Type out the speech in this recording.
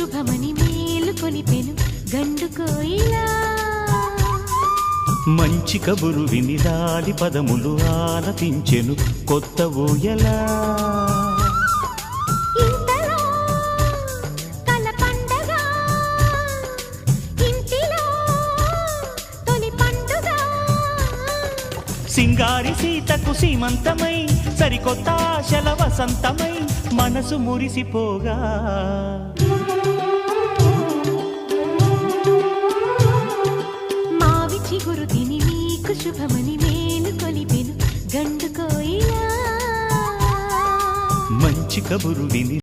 శుభమని మేలు కొలిపెను గండు కోయిలా. మంచి కబురు విని లాలి పదములు ఆలపించెను కొత్త ఊయలా. సింగారి సీతకు సీమంతమై సరికొత్త ఆశల వసంతమై మనసు మురిసిపోగా. చిగురు తిని మీకు శుభమని మేలు కొలిపెను. గండు కోయిలా. మంచి కబురు విని